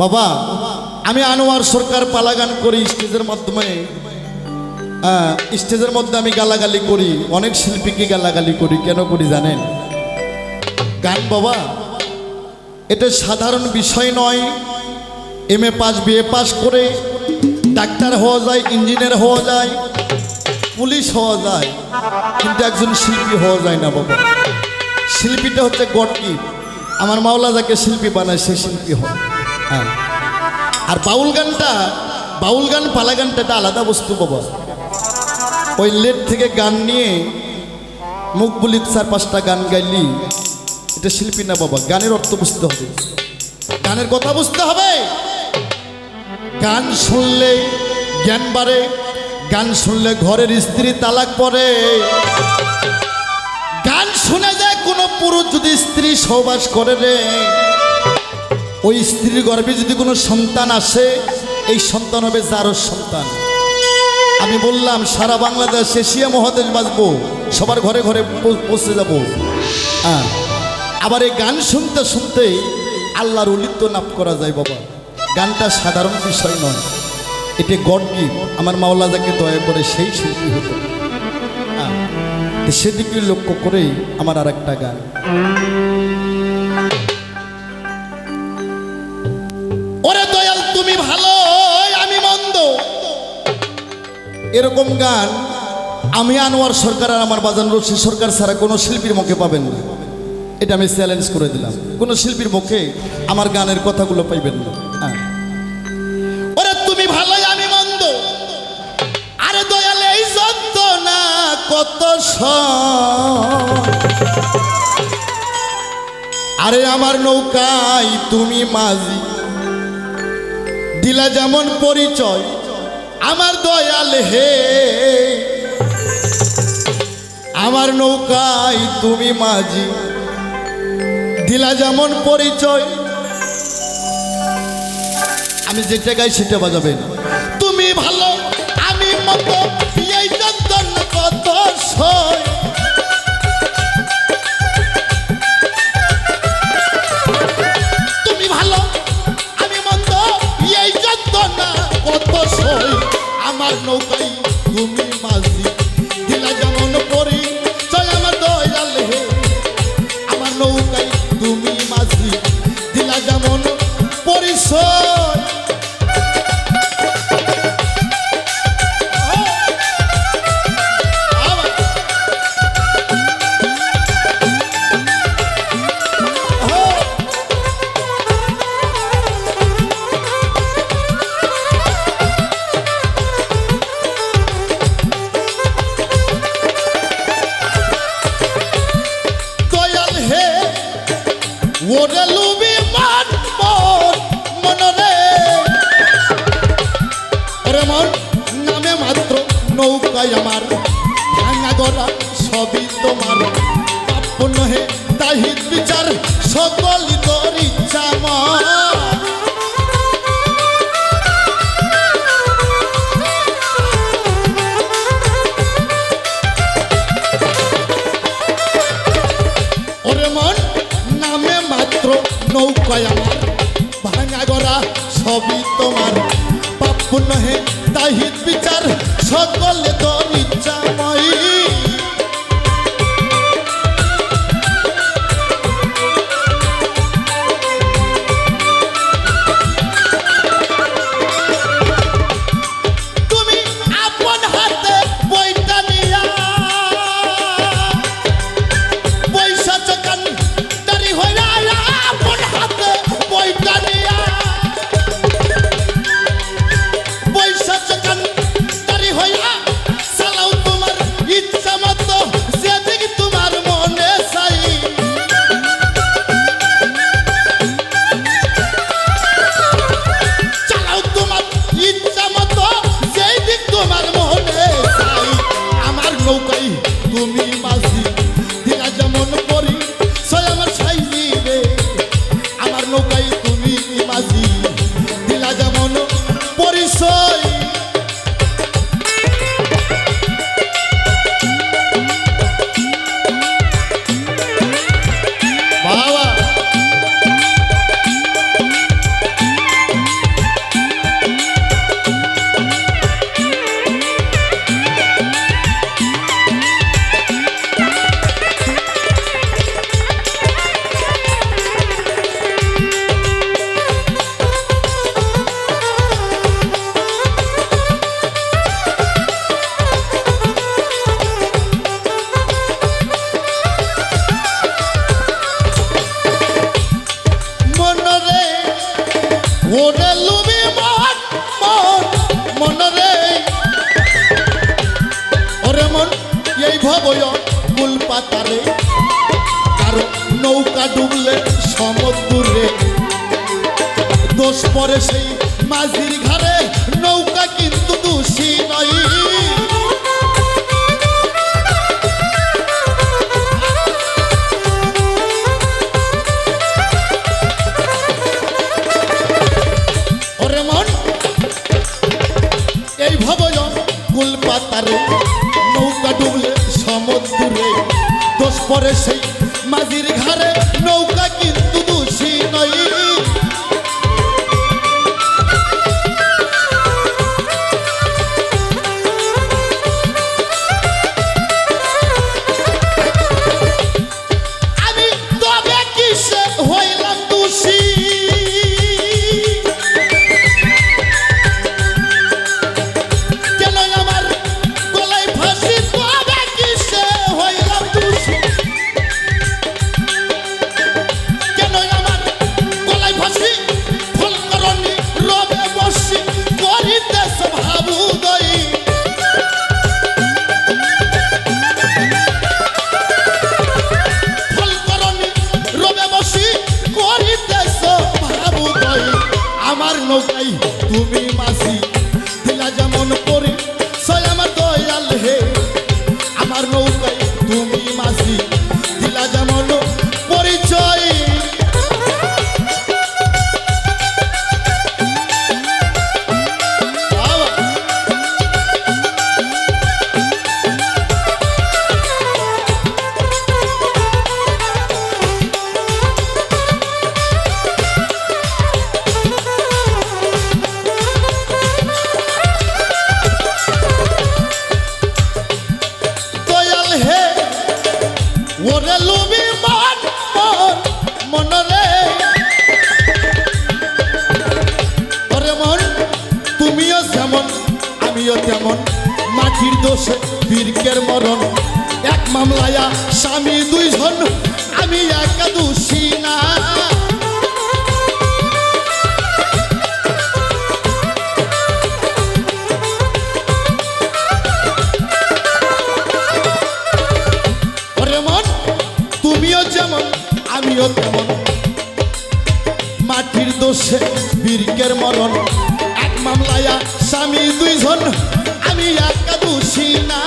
বাবা, আমি আনোয়ার সরকার পালাগান করি স্টেজের মাধ্যমে। স্টেজের মধ্যে আমি গালাগালি করি, অনেক শিল্পীকে গালাগালি করি, কেন করি জানেন? গান বাবা, এটা সাধারণ বিষয় নয়। M A pass BA pass করে ডাক্তার হওয়া যায়, ইঞ্জিনিয়ার হওয়া যায়, পুলিশ হওয়া যায়, কিন্তু একজন শিল্পী হওয়া যায় না বাবা। শিল্পীটা হচ্ছে গড গিফট আমার মাওলা যাকে শিল্পী বানায়, সে শিল্পী হয়। হ্যাঁ। আর বাউল গানটা, বাউল গান, পালা গানটা এটা আলাদা বস্তু বাবা। ওই লেট থেকে গান নিয়ে মুখ বলি চার পাঁচটা গান গাইলি, এটা শিল্পী না বাবা, গানের অর্থ বুঝতে হবে। গানের কথা বুঝতে হবে। গান শুনলে জ্ঞান বাড়ে, গান শুনলে ঘরের স্ত্রী তালাক পড়ে। গান শুনে যায় কোনো পুরুষ যদি স্ত্রী সহবাস করে রে। ওই স্ত্রীর গর্ভে যদি কোনো সন্তান আসে, এই সন্তান হবে যারও সন্তান। আমি বললাম, সারা বাংলাদেশ, এশিয়া মহাদেশ বাঁচবো সবার ঘরে ঘরে পৌঁছে যাব। হ্যাঁ আবার এই গান শুনতে শুনতে আল্লাহর অলিত্য নাপ করা যায়, বাবা। গানটা সাধারণ বিষয় নয়, এটি গড আমার মাওলা যাকে দয়া করে সেই শিল্পী হতো। সেদিকে লক্ষ্য করেই আমার আর একটা গান। এরকম গান আমি আনোয়ার সরকার আর আমার বাজান রশি সরকার ছাড়া কোনো শিল্পীর মুখে পাবেন না। এটা আমি চ্যালেঞ্জ করে দিলাম। কোনো শিল্পীর মুখে আমার গানের কথাগুলো পাইবেন না। হ্যাঁ। তুমি ভালোই, আমি মন্দ। আরে এই কত। আরে আমার নৌকায় তুমি মাঝি। দিলা যেমন পরিচয় আমার দয়াল হে। আমার নৌকায় তুমি মাঝি। দিলা যেমন পরিচয়। আমি যে জায়গায় সেটা বাজাবেন তুমি ভালো নৌকাই ওরে লুবি মান, মন মনরে ওরে মন, নামে মাত্র নৌকায় আমার। ভাঙা গড়া সবই তোমার। পাপ নহে তাহিত বিচার, সকলই তোর ইচ্ছা মন নৌকায় আমার ভাঙা গড়া সবই তোমার। পাপ নহে তাহিত বিচার সকলে তো ইচ্ছাময়ী মূল পাতারে কারও নৌকা ডুবলে সমুদ্রে। দোষ পরে সেই মাঝির ঘরে নৌকা কিন্তু দোষী নয়। পরে সেই মাঝির ঘরে তেমন মাটির দোষে, বীরকের মরণ। এক মামলায়া স্বামী, দুইজন, আমি একা দোষী না। তুমিও যেমন, আমিও তেমন। মাটির দোষে, বীরকের মরণ। এক মামলায়া স্বামী, দুইজন আমি একা দোষী না।